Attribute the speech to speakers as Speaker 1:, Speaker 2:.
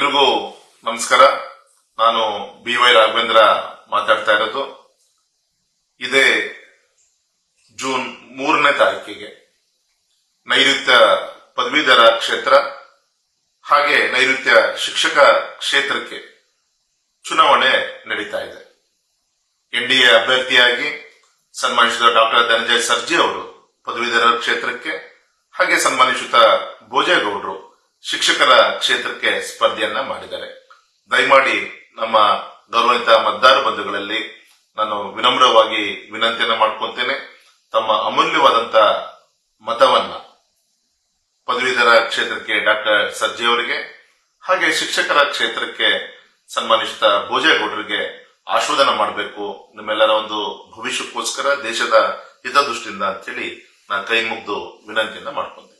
Speaker 1: ಎಲ್ರಿಗೂ ನಮಸ್ಕಾರ. ನಾನು ಬಿ ವೈ ರಾಘವೇಂದ್ರ ಮಾತಾಡ್ತಾ ಇರೋದು. ಇದೇ ಜೂನ್ ಮೂರನೇ ತಾರೀಕಿಗೆ ನೈಋತ್ಯ ಪದವೀಧರ ಕ್ಷೇತ್ರ ಹಾಗೆ ನೈಋತ್ಯ ಶಿಕ್ಷಕ ಕ್ಷೇತ್ರಕ್ಕೆ ಚುನಾವಣೆ ನಡೀತಾ ಇದೆ. ಎನ್ಡಿಎ ಅಭ್ಯರ್ಥಿಯಾಗಿ ಸನ್ಮಾನಿಸಿದ ಡಾಕ್ಟರ್ ಧನಂಜಯ ಸರ್ಜಿ ಅವರು ಪದವೀಧರ ಕ್ಷೇತ್ರಕ್ಕೆ ಹಾಗೆ ಸನ್ಮಾನಿಸಿದ ಭೋಜೇಗೌಡರು ಶಿಕ್ಷಕರ ಕ್ಷೇತ್ರಕ್ಕೆ ಸ್ಪರ್ಧೆಯನ್ನ ಮಾಡಿದ್ದಾರೆ. ದಯಮಾಡಿ ನಮ್ಮ ಗೌರವಿತ ಮತದಾರ ಬಂಧುಗಳಲ್ಲಿ ನಾನು ವಿನಮ್ರವಾಗಿ ವಿನಂತಿಯನ್ನು ಮಾಡ್ಕೊಂತೇನೆ. ತಮ್ಮ ಅಮೂಲ್ಯವಾದಂತ ಮತವನ್ನ ಪದವೀಧರ ಕ್ಷೇತ್ರಕ್ಕೆ ಡಾಕ್ಟರ್ ಸರ್ಜಿ ಅವರಿಗೆ, ಹಾಗೆ ಶಿಕ್ಷಕರ ಕ್ಷೇತ್ರಕ್ಕೆ ಸನ್ಮಾನಿಸಿದ ಭೋಜೇಗೌಡರಿಗೆ ಆಶೋಧನ ಮಾಡಬೇಕು. ನಿಮ್ಮೆಲ್ಲರ ಒಂದು ಭವಿಷ್ಯಕ್ಕೋಸ್ಕರ ದೇಶದ ಹಿತದೃಷ್ಟಿಯಿಂದ ಅಂತೇಳಿ ನಾನು ಕೈ ಮುಗ್ದು ವಿನಂತಿಯನ್ನ ಮಾಡ್ಕೊಂತೀನಿ.